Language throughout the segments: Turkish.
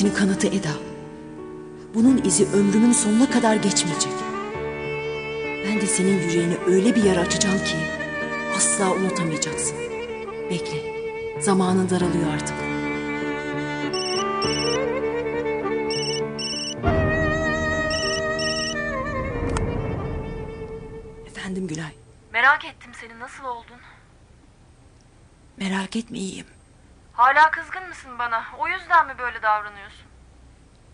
hasretinin kanıtı Eda. Bunun izi ömrümün sonuna kadar geçmeyecek. Ben de senin yüreğine öyle bir yara açacağım ki asla unutamayacaksın. Bekle. Zamanın daralıyor artık. Efendim Gülay. Merak ettim seni nasıl oldun? Merak etme iyiyim. Hala kızgın mısın bana? O yüzden mi böyle davranıyorsun?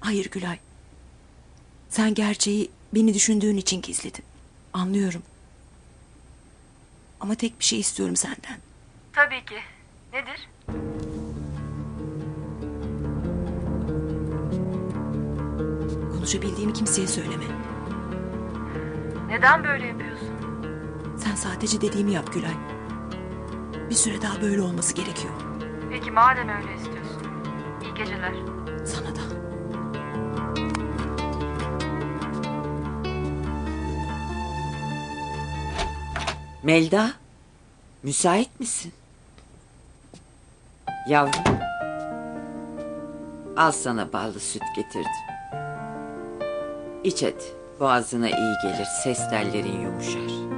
Hayır Gülay. Sen gerçeği beni düşündüğün için gizledin. Anlıyorum. Ama tek bir şey istiyorum senden. Tabii ki. Nedir? Konuşabildiğimi kimseye söyleme. Neden böyle yapıyorsun? Sen sadece dediğimi yap Gülay. Bir süre daha böyle olması gerekiyor. Peki madem öyle istiyorsun. İyi geceler. Sana da. Melda, müsait misin? Yavrum, al sana ballı süt getirdim. İç hadi, boğazına iyi gelir, ses tellerin yumuşar.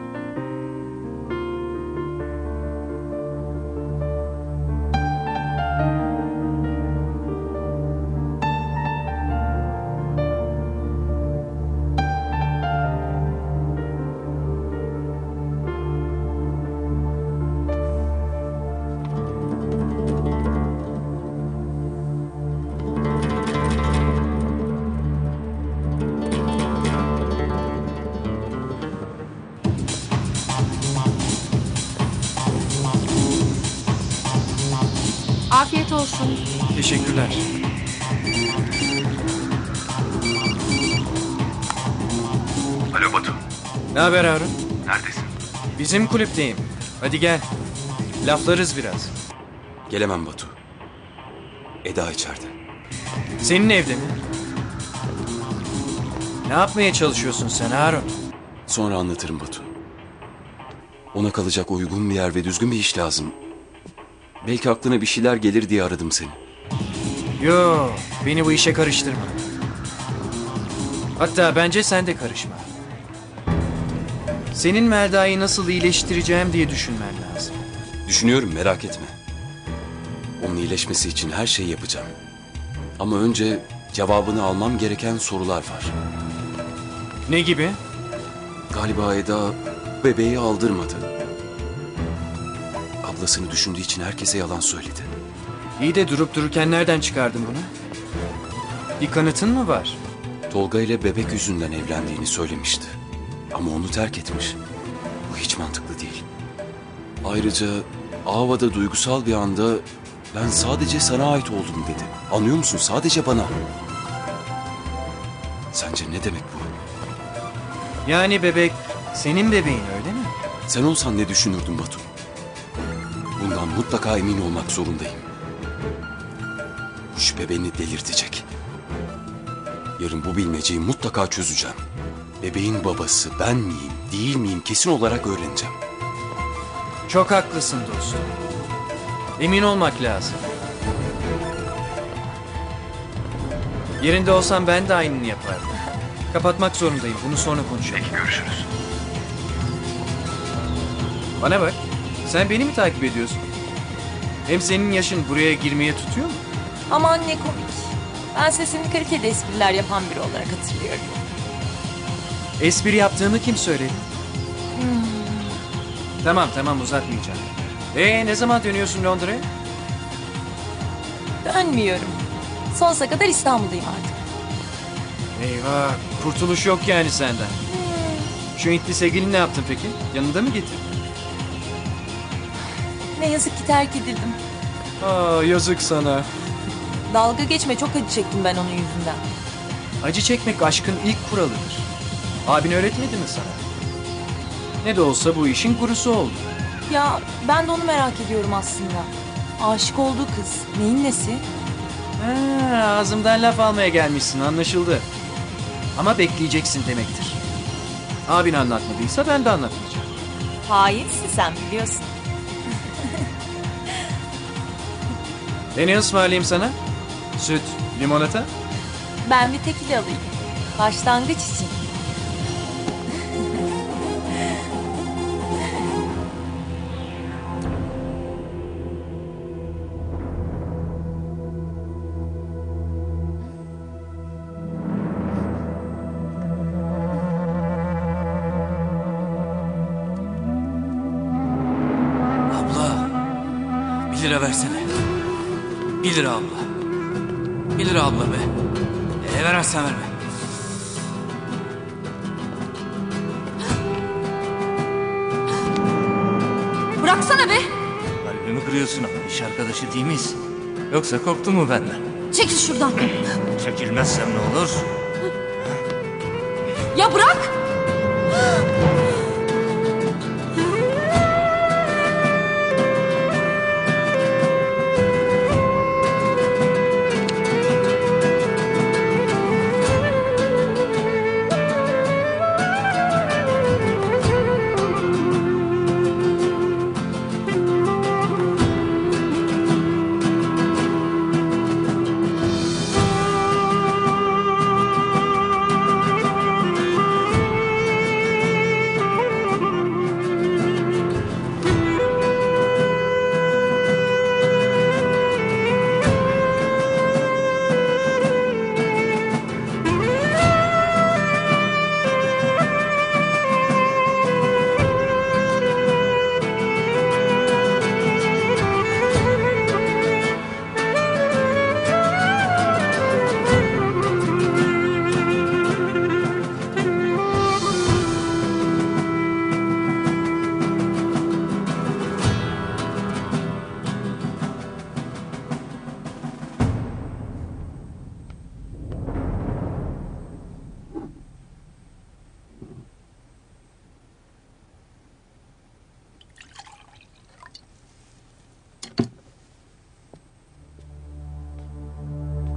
Teşekkürler. Alo Batu, Ne haber Harun? neredesin? Bizim kulüpteyim. Hadi gel. Laflarız biraz. Gelemem Batu. Eda içeride. Senin evde mi? Ne yapmaya çalışıyorsun sen Harun? Sonra anlatırım Batu. Ona kalacak uygun bir yer ve düzgün bir iş lazım. Belki aklına bir şeyler gelir diye aradım seni. Yo, beni bu işe karıştırma. Hatta bence sen de karışma. Senin Melda'yı nasıl iyileştireceğim diye düşünmen lazım. Düşünüyorum merak etme. Onun iyileşmesi için her şeyi yapacağım. Ama önce cevabını almam gereken sorular var. Ne gibi? Galiba Eda bebeği aldırmadı. Ablasını düşündüğü için herkese yalan söyledi. İyi de durup dururken nereden çıkardın bunu? Bir kanıtın mı var? Tolga ile bebek yüzünden evlendiğini söylemişti. Ama onu terk etmiş. Bu hiç mantıklı değil. Ayrıca Ava'da duygusal bir anda ben sadece sana ait oldum dedi. Anlıyor musun? Sadece bana. Sence ne demek bu? Yani bebek senin bebeğin öyle mi? Sen olsan ne düşünürdün Batu? Bundan mutlaka emin olmak zorundayım. Bu şüphe beni delirtecek. Yarın bu bilmeceyi mutlaka çözeceğim. Bebeğin babası ben miyim, değil miyim kesin olarak öğreneceğim. Çok haklısın dostum. Emin olmak lazım. Yerinde olsam ben de aynını yapardım. Kapatmak zorundayım. Bunu sonra konuşalım. Peki görüşürüz. Bana bak. Sen beni mi takip ediyorsun? Hem senin yaşın buraya girmeye tutuyor mu? Aman ne komik. Ben sesini kaliteli espriler yapan biri olarak hatırlıyorum. Espri yaptığını kim söyledi? Tamam tamam uzatmayacağım. Ee ne zaman dönüyorsun Londra'ya? Dönmüyorum. Sonsuza kadar İstanbul'dayım artık. Eyvah kurtuluş yok yani senden. Şu Hintli sevgilini ne yaptın peki? Yanında mı getirdin? Ne yazık ki terk edildim. Aa yazık sana. Dalga geçme çok acı çektim ben onun yüzünden. Acı çekmek aşkın ilk kuralıdır. Abin öğretmedi mi sana? Ne de olsa bu işin kurusu oldu. Ya ben de onu merak ediyorum aslında. Aşık olduğu kız neyin nesi? Ha, ağzımdan laf almaya gelmişsin anlaşıldı. Ama bekleyeceksin demektir. Abin anlatmadıysa ben de anlatmayacağım. Hainsin sen biliyorsun. E ne ısmarlayayım sana? Süt, limonata? Ben bir tekil alayım. Başlangıç için. Abla. Bir lira versene. Bir lira abla. Bir lira abla be. E vermezsen verme. Bıraksana be. Kalbimi kırıyorsun ama iş arkadaşı değil miyiz? Yoksa korktun mu benden? Çekil şuradan. Çekilmezsem ne olur? Ya bırak.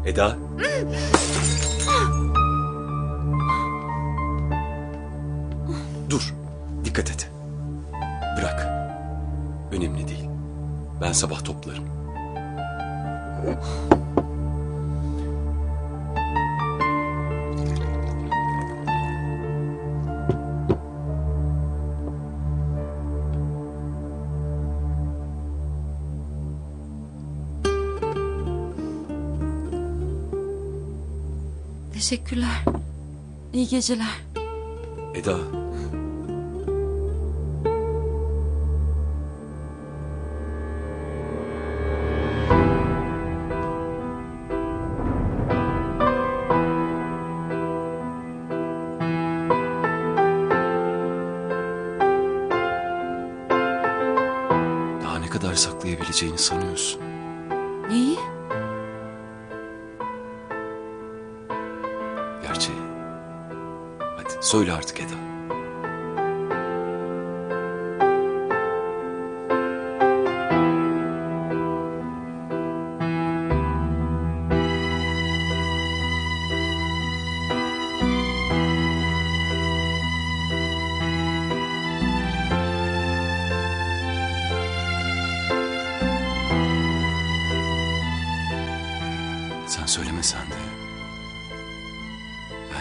Eda. Dur. Dikkat et. Bırak. Önemli değil. Ben sabah toplarım. Teşekkürler. İyi geceler. Eda. Daha ne kadar saklayabileceğini sanıyorsun? Neyi? Söyle artık Eda.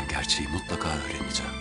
gerçeği mutlaka öğreneceğim.